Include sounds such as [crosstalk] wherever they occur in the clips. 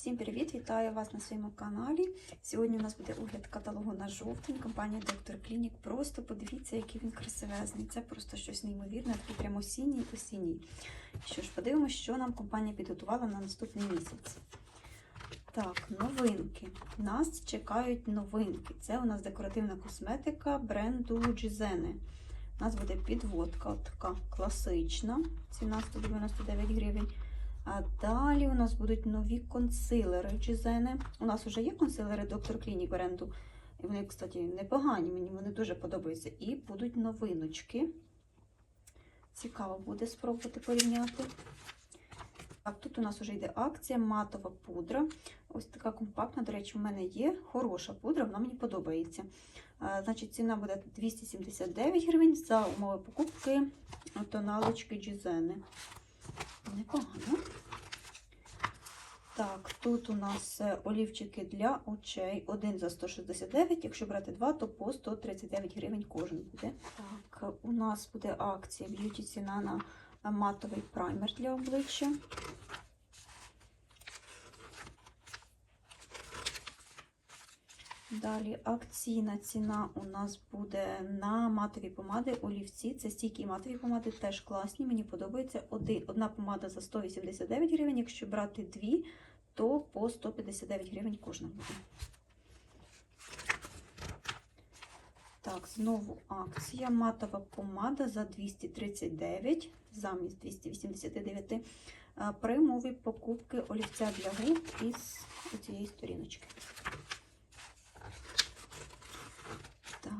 Всім привіт! Вітаю вас на своєму каналі. Сьогодні у нас буде огляд каталогу на жовтень компанії Доктор Клінік. Просто подивіться, який він красивезний. Це просто щось неймовірне, такий прямо осінній осінній. Що ж, подивимося, що нам компанія підготувала на наступний місяць. Так, новинки. Нас чекають новинки. Це у нас декоративна косметика бренду Джізени. У нас буде підводка, така класична, ціна 199 гривень. А далі у нас будуть нові консилери Джізени. У нас вже є консилери Доктор Клінік бренду. І вони, кстати, непогані, мені вони дуже подобаються. І будуть новиночки. Цікаво буде спробувати порівняти. Так, тут у нас вже йде акція матова пудра. Ось така компактна, до речі, в мене є хороша пудра, вона мені подобається. А, значить, ціна буде 279 гривень за умови покупки тоналочки Джізени. Непогано. Так, тут у нас е, олівчики для очей. Один за 169, якщо брати два, то по 139 гривень кожен буде. Так, у нас буде акція б'юті ціна на матовий праймер для обличчя. Далі акційна ціна у нас буде на матові помади олівці. Це стійкі матові помади, теж класні. Мені подобається. Одна помада за 189 гривень. Якщо брати дві, то по 159 гривень кожна буде. Так, знову акція. Матова помада за 239 замість 289 а, при мові покупки олівця для губ із цієї сторіночки.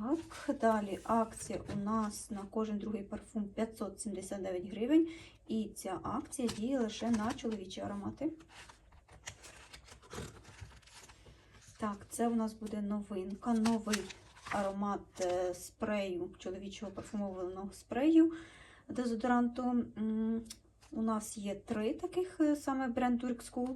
Так, далі акція у нас на кожен другий парфум 579 гривень. І ця акція діє лише на чоловічі аромати. Так, це у нас буде новинка, новий аромат е, спрею, чоловічого парфумованого спрею дезодоранту. У нас є три таких, е, саме бренд Turk School.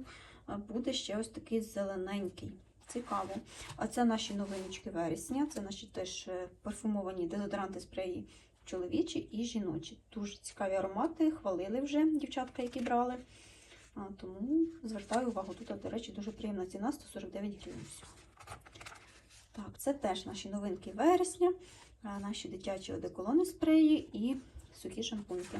Е, Буде ще ось такий зелененький. Цікаво. А це наші новиночки вересня. Це наші теж е, парфумовані дезодоранти спреї чоловічі і жіночі. Дуже цікаві аромати, хвалили вже дівчатка, які брали. А, тому звертаю увагу. Тут, до речі, дуже приємна ціна 149 гривень. Так, це теж наші новинки вересня, наші дитячі одеколони спреї і сухі шампуньки.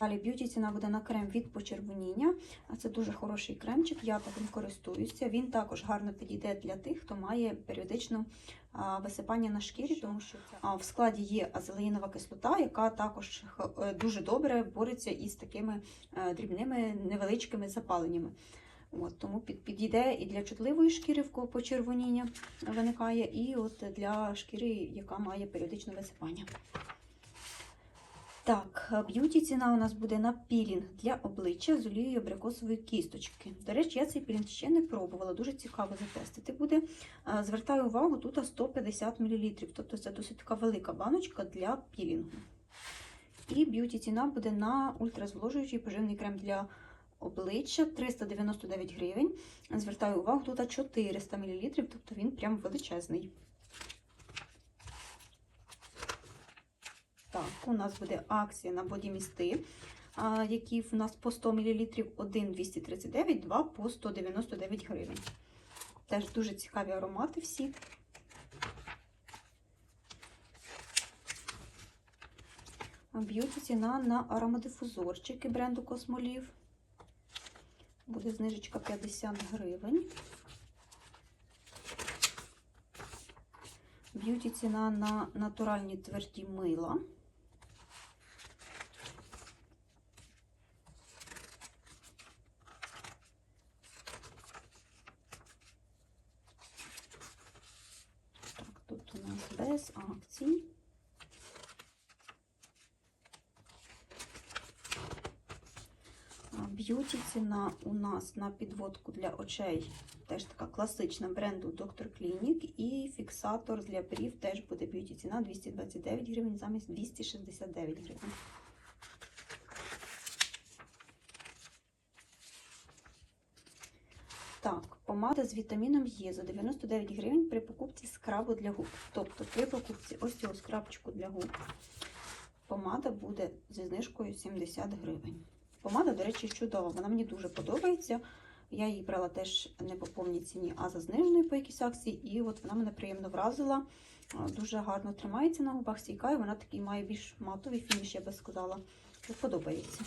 Далі б'юті ціна буде на крем від почервоніння. А це дуже хороший кремчик, я таким користуюся. Він також гарно підійде для тих, хто має періодично висипання на шкірі, тому що в складі є азелеїнова кислота, яка також е, дуже добре бореться із такими е, дрібними невеличкими запаленнями. От, тому підійде і для чутливої шкіри, в кого почервоніння виникає, і от для шкіри, яка має періодичне висипання. Так, б'юті ціна у нас буде на пілінг для обличчя з олією абрикосової кісточки. До речі, я цей пілінг ще не пробувала, дуже цікаво затестити буде. Звертаю увагу, тут 150 мл, тобто це досить така велика баночка для пілінгу. І б'юті ціна буде на ультразволожуючий поживний крем для обличчя 399 гривень. Звертаю увагу, тут 400 мл, тобто він прям величезний. Так, у нас буде акція на бодімісти, які в нас по 100 мл, один 239, два по 199 гривень. Теж дуже цікаві аромати всі. Б'юті ціна на аромадифузорчики бренду Космолів. Буде знижечка 50 гривень. Б'юті ціна на натуральні тверді мила. Так, тут у нас без акцій. А, Б'юті ціна у нас на підводку для очей теж така класична бренду Доктор Клінік. І фіксатор для брів теж буде б'юті ціна 229 гривень замість 269 гривень. Так, помада з вітаміном Е за 99 гривень при покупці скрабу для губ. Тобто при покупці ось цього скрабчику для губ помада буде зі знижкою 70 гривень. Помада, до речі, чудова. Вона мені дуже подобається. Я її брала теж не по повній ціні, а за зниженою по якійсь акції. І от вона мене приємно вразила. Дуже гарно тримається на губах, стійка, і вона такий має більш матовий фініш, я би сказала. Подобається.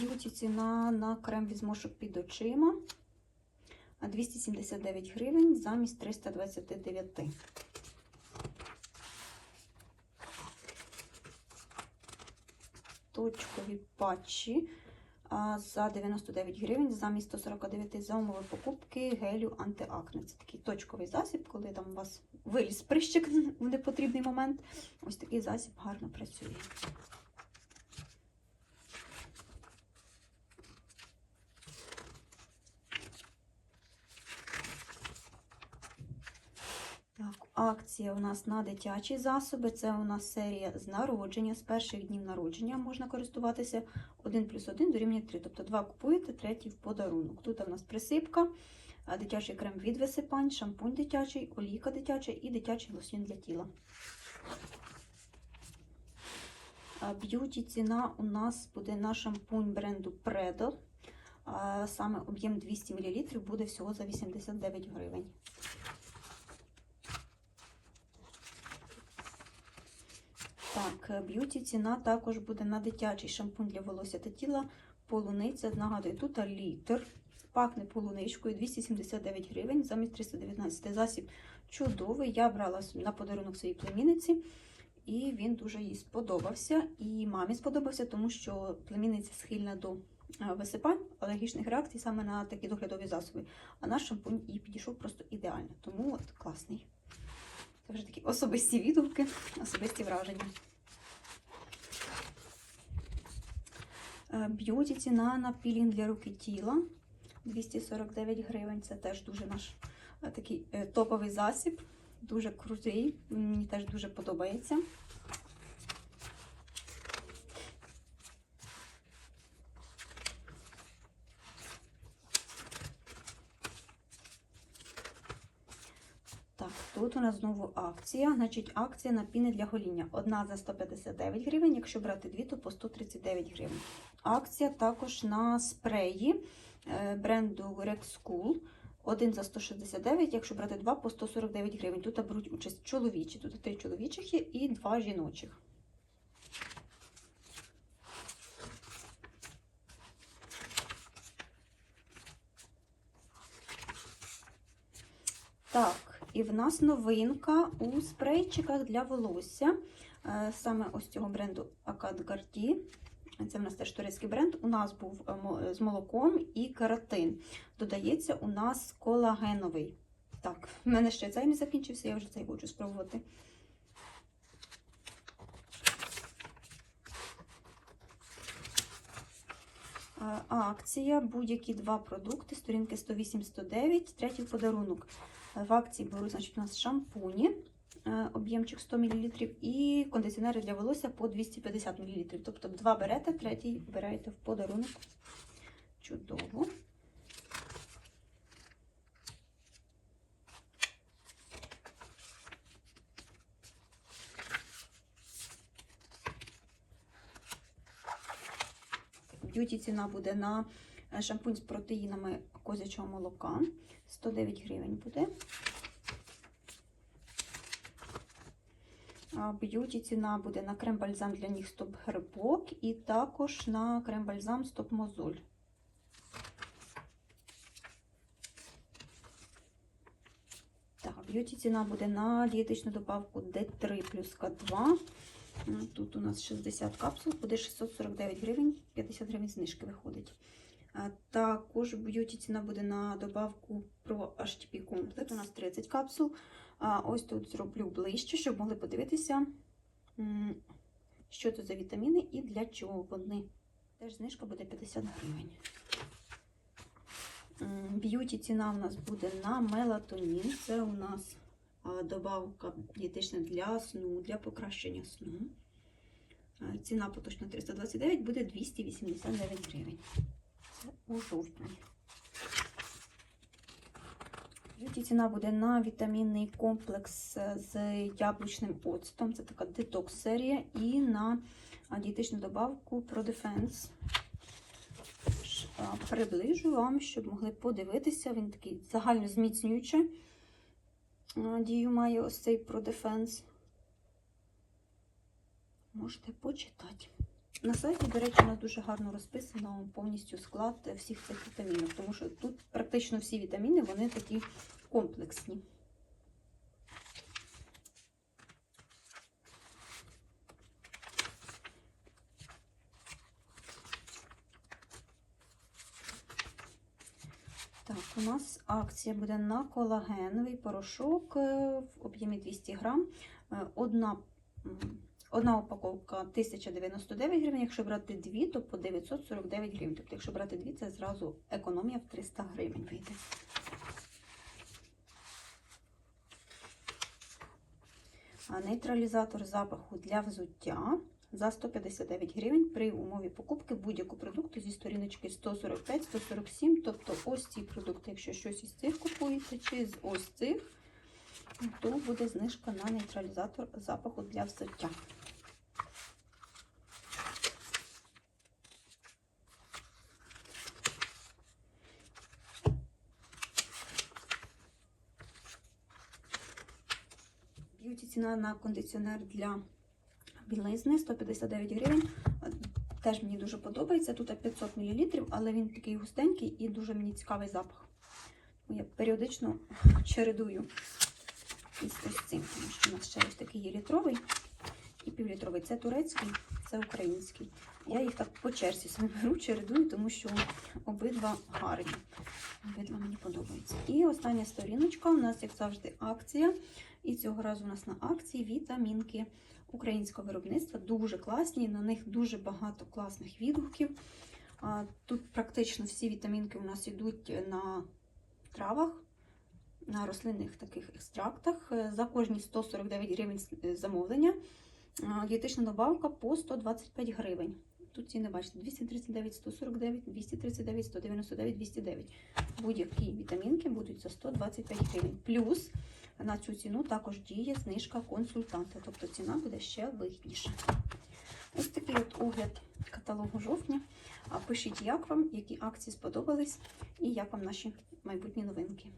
Б'юті ціна на крем від зморшок під очима. А 279 гривень замість 329. Точкові патчі за 99 гривень замість 149 за умови покупки гелю антиакне. Це такий точковий засіб, коли там у вас виліз прищик [laughs] в непотрібний момент. Ось такий засіб гарно працює. Так, акція у нас на дитячі засоби. Це у нас серія з народження. З перших днів народження можна користуватися 1 плюс 1 дорівнює 3. Тобто 2 купуєте, третій в подарунок. Тут у нас присипка, дитячий крем від висипань, шампунь дитячий, олійка дитяча і дитячий лосьон для тіла. Б'юті ціна у нас буде на шампунь бренду Predo. Саме об'єм 200 мл буде всього за 89 гривень. Так, е, б'юті ціна також буде на дитячий шампунь для волосся та тіла. Полуниця, нагадую, тут літр. Пахне полуничкою 279 гривень, замість 319 засіб чудовий. Я брала на подарунок своїй племінниці, і він дуже їй сподобався. І мамі сподобався, тому що племінниця схильна до е, висипань, алергічних реакцій саме на такі доглядові засоби. А наш шампунь їй підійшов просто ідеально. Тому от класний. Вже такі особисті відгуки, особисті враження. Е, Б'юті ціна на пілінг для руки тіла 249 гривень. Це теж дуже наш е, такий е, топовий засіб, дуже крутий. Мені теж дуже подобається. Так, тут у нас знову акція. Значить, акція на піни для гоління. Одна за 159 гривень, якщо брати дві, то по 139 гривень. Акція також на спреї е, бренду Rex Cool. Один за 169, якщо брати два, по 149 гривень. Тут беруть участь чоловічі. Тут три чоловічих є і два жіночих. Так, і в нас новинка у спрейчиках для волосся. Е, Саме ось цього бренду Акад Гарді. Це в нас теж турецький бренд. У нас був е, з молоком і кератин. Додається у нас колагеновий. Так, в мене ще цей не закінчився, я вже цей хочу спробувати. Е, Акція, будь-які два продукти, сторінки 108-109, третій подарунок. В акції беруть, значить, у нас шампуні, е, об'ємчик 100 мл, і кондиціонери для волосся по 250 мл. Тобто два берете, третій берете в подарунок. Чудово. Б'юті ціна буде на шампунь з протеїнами козячого молока. 109 гривень буде. Б'юті ціна буде на крем-бальзам для ніг стоп грибок і також на крем-бальзам стоп мозоль. Так, б'юті ціна буде на дієтичну добавку D3 плюс К2. Ну, Тут у нас 60 капсул, буде 649 гривень, 50 гривень знижки виходить. А Також б'юті ціна буде на добавку про HTP Comfort. У нас 30 капсул. Ось тут зроблю ближче, щоб могли подивитися, що це за вітаміни і для чого вони. Теж знижка буде 50 гривень. Б'юті ціна у нас буде на мелатонін. Це у нас добавка дієтична для сну, для покращення сну. Ціна поточна 329 буде 289 гривень. У жовтні. Ціна буде на вітамінний комплекс з яблучним оцтом. Це така детокс серія. І на дієтичну добавку Pro Defense. Ж, а, Приближу вам, щоб могли подивитися. Він такий загально зміцнюючий. Дію має ось цей Pro Defense. Можете почитати. На сайті, до речі, у нас дуже гарно розписано повністю склад всіх цих вітамінів, тому що тут практично всі вітаміни вони такі комплексні. Так, у нас акція буде на колагеновий порошок е, в об'ємі 200 грам. Е, Одна, одна упаковка 1099 гривень. Якщо брати дві, то по 949 гривень. Тобто, якщо брати дві, це зразу економія в 300 гривень вийде. Нейтралізатор запаху для взуття за 159 гривень при умові покупки будь-якого продукту зі сторіночки 145-147. Тобто ось ці продукти, якщо щось із цих купуєте, чи з ось цих, то буде знижка на нейтралізатор запаху для взуття. Б'юті ціна на кондиціонер для білизни 159 гривень. Теж мені дуже подобається. Тут 500 мл, але він такий густенький і дуже мені цікавий запах. Я періодично [laughs] чередую із ось цим, тому що у нас ще ось такий є літровий і півлітровий. Це турецький, це український. Я їх так по черзі собі [laughs] беру, чередую, тому що обидва гарні. Обидва мені подобаються. І остання сторіночка у нас, як завжди, акція. І цього разу у нас на акції вітамінки українського виробництва. Дуже класні, на них дуже багато класних відгуків. Тут практично всі вітамінки у нас йдуть на травах, на рослинних таких екстрактах. Е, За кожні 149 гривень замовлення. Дієтична добавка по 125 гривень. Тут ціни бачите 239, 149, 239, 199, 209. Будь-які вітамінки будуть за 125 гривень. Плюс на цю ціну також діє знижка консультанта, тобто ціна буде ще вигідніша. Ось такий от огляд каталогу жовтня. Пишіть, як вам, які акції сподобались і як вам наші майбутні новинки.